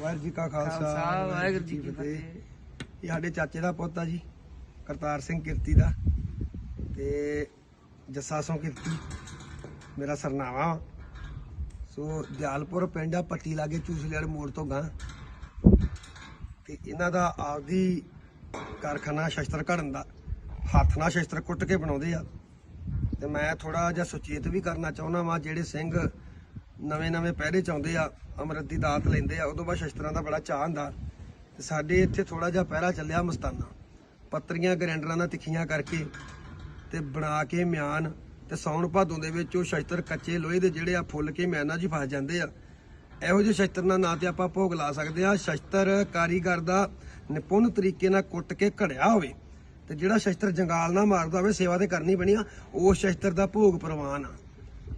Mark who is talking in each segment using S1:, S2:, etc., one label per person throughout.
S1: ਵਾਹਿਗੁਰੂ ਜੀ ਕਾ ਖਾਲਸਾ
S2: ਵਾਹਿਗੁਰੂ ਜੀ ਕੀ
S1: ਫਤਿਹ। ਇਹ ਸਾਡੇ ਚਾਚੇ ਦਾ ਪੁੱਤ ਆ ਜੀ ਕਰਤਾਰ ਸਿੰਘ ਕਿਰਤੀ ਦਾ ਤੇ ਜੱਸਾ ਸਿੰਘ ਕਿਰਤੀ ਮੇਰਾ ਸਰਨਾਵਾ। ਸੋ ਦਿਆਲਪੁਰ ਪਿੰਡ ਆ ਪੱਟੀ ਲਾਗੇ ਚੂਸਲੇ ਵਾਲੇ ਮੋੜ ਤੋਂ ਗਾਂ ਤੇ ਇਹਨਾਂ ਦਾ ਆਪਦੀ ਕਾਰਖਾਨਾ ਸ਼ਸਤਰ ਘੜਨ ਦਾ ਹੱਥ ਨਾਲ ਸ਼ਸਤਰ ਕੁੱਟ ਕੇ ਬਣਾਉਂਦੇ ਆ ਤੇ ਮੈਂ ਥੋੜਾ ਜਿਹਾ ਸੁਚੇਤ ਵੀ ਕਰਨਾ ਚਾਹੁੰਦਾ ਵਾਂ ਜਿਹੜੇ ਸਿੰਘ ਨਵੇਂ ਨਵੇਂ ਪਹਿਰੇ ਚ ਆਉਂਦੇ ਆ, ਅੰਮ੍ਰਿਤ ਦੀ ਦਾਤ ਲੈਂਦੇ ਆ, ਉਦੋਂ ਬਾਅਦ ਸ਼ਸਤਰਾਂ ਦਾ ਬੜਾ ਚਾਹ ਹੁੰਦਾ। ਤੇ ਸਾਡੇ ਇੱਥੇ ਥੋੜਾ ਜਿਹਾ ਪਹਿਰਾ ਚੱਲਿਆ ਮਸਤਾਨਾ। ਪੱਤਰੀਆਂ, ਗਰੈਂਡਰਾਂ ਨਾਲ ਤਿੱਖੀਆਂ ਕਰਕੇ ਤੇ ਬਣਾ ਕੇ ਮਿਆਨ ਤੇ ਸੌਣ ਭਾਦੋਂ ਦੇ ਵਿੱਚ ਉਹ ਸ਼ਸਤਰ ਕੱਚੇ ਲੋਹੇ ਦੇ ਜਿਹੜੇ ਆ ਫੁੱਲ ਕੇ ਮਿਆਨਾਂ 'ਚ ਫਸ ਜਾਂਦੇ ਆ। ਇਹੋ ਜਿਹੇ ਸ਼ਸਤਰ ਨਾਲ ਨਾ ਤੇ ਆਪਾਂ ਭੋਗ ਲਾ ਸਕਦੇ ਆ। ਸ਼ਸਤਰ ਕਾਰੀਗਰ ਦਾ ਨਿਪੁੰਨ ਤਰੀਕੇ ਨਾਲ ਕੁੱਟ ਕੇ ਘੜਿਆ ਹੋਵੇ ਤੇ ਜਿਹੜਾ ਸ਼ਸਤਰ ਜੰਗਾਲ ਨਾਲ ਮਾਰਦਾ ਹੋਵੇ, ਸੇਵਾ ਤੇ ਕਰਨੀ ਬਣੀ ਆ ਉਸ ਸ਼ਸਤਰ ਦਾ ਭੋਗ ਪ੍ਰਵਾਨ ਆ।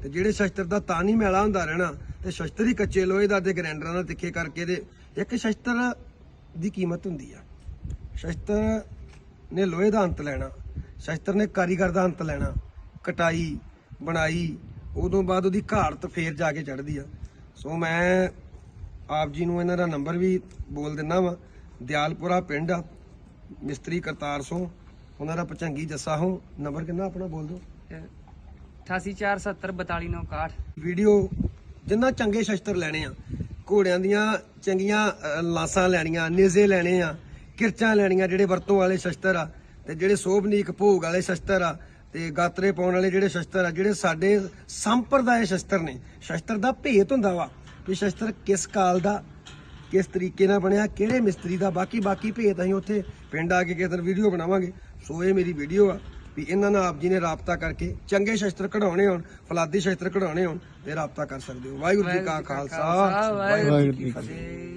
S1: ਤੇ ਜਿਹੜੇ ਸ਼ਸਤਰ ਦਾ ਤਾਂ ਨਹੀਂ ਮੈਲਾ ਹੁੰਦਾ ਰਹਿਣਾ, ਤੇ ਸ਼ਸਤਰ ਹੀ ਕੱਚੇ ਲੋਹੇ ਦਾ ਤੇ ਗਰੈਂਡਰਾਂ ਨਾਲ ਤਿੱਖੇ ਕਰਕੇ ਦੇ ਇੱਕ ਸ਼ਸਤਰ ਦੀ ਕੀਮਤ ਹੁੰਦੀ ਆ। ਸ਼ਸਤਰ ਨੇ ਲੋਹੇ ਦਾ ਅੰਤ ਲੈਣਾ, ਸ਼ਸਤਰ ਨੇ ਕਾਰੀਗਰ ਦਾ ਅੰਤ ਲੈਣਾ, ਕਟਾਈ, ਬਣਾਈ, ਉਦੋਂ ਬਾਅਦ ਉਹਦੀ ਘਾੜਤ ਫੇਰ ਜਾ ਕੇ ਚੜਦੀ ਆ। ਸੋ ਮੈਂ ਆਪ ਜੀ ਨੂੰ ਇਹਨਾਂ ਦਾ ਨੰਬਰ ਵੀ ਬੋਲ ਦਿੰਦਾ ਵਾਂ, ਦਿਆਲਪੁਰਾ ਪਿੰਡ ਆ, ਮਿਸਤਰੀ ਕਰਤਾਰ ਸੋ ਉਹਨਾਂ ਦਾ ਪਚੰਗੀ ਜੱਸਾ ਹੋ ਨੰਬਰ ਕਿੰਨਾ ਆਪਣਾ ਬੋਲ ਦਿਓ?
S2: 88470
S1: ਵੀਡੀਓ ਜਿੰਨਾ ਚੰਗੇ ਸ਼ਸਤਰ ਲੈਣੇ ਆ ਘੋੜਿਆਂ ਦੀਆਂ ਚੰਗੀਆਂ ਅ, ਲਾਸਾਂ ਲੈਣੀਆਂ ਨੇਜ਼ੇ ਲੈਣੇ ਆ ਕਿਰਚਾਂ ਲੈਣੀਆਂ ਜਿਹੜੇ ਵਰਤੋਂ ਵਾਲੇ ਸ਼ਸਤਰ ਆ ਤੇ ਜਿਹੜੇ ਸੋਭਨੀਕ ਭੋਗ ਵਾਲੇ ਸ਼ਸਤਰ ਆ ਤੇ ਗਾਤਰੇ ਪਾਉਣ ਵਾਲੇ ਜਿਹੜੇ ਸ਼ਸਤਰ ਆ ਜਿਹੜੇ ਸਾਡੇ ਸੰਪਰਦਾਇ ਸ਼ਸਤਰ ਨੇ ਸ਼ਸਤਰ ਦਾ ਭੇਤ ਹੁੰਦਾ ਵਾ ਵੀ ਸ਼ਸਤਰ ਕਿਸ ਕਾਲ ਦਾ ਕਿਸ ਤਰੀਕੇ ਨਾਲ ਬਣਿਆ ਕਿਹੜੇ ਮਿਸਤਰੀ ਦਾ ਬਾਕੀ ਬਾਕੀ ਭੇਤ ਅਸੀਂ ਉੱਥੇ ਪਿੰਡ ਆ ਕੇ ਕਿਸੇ ਦਿਨ ਵੀਡੀਓ ਬਣਾਵਾਂਗੇ। ਸੋ ਇਹ ਮੇਰੀ ਵੀਡੀਓ ਆ। ਵੀ ਇਹਨਾਂ ਨਾਲ ਆਪ ਜੀ ਨੇ ਰਾਬਤਾ ਕਰਕੇ ਚੰਗੇ ਸ਼ਸਤਰ ਕਢਾਉਣੇ ਹੋਣ ਫਲਾਦੀ ਸ਼ਸਤਰ ਕਢਾਉਣੇ ਹੋਣ ਤੇ ਰਾਬਤਾ ਕਰ ਸਕਦੇ ਹੋ। ਵਾਹਿਗੁਰੂ ਜੀ ਕਾ ਖਾਲਸਾ
S2: ਵਾਹਿਗੁਰੂ ਜੀ ਕੀ ਫਤਿਹ।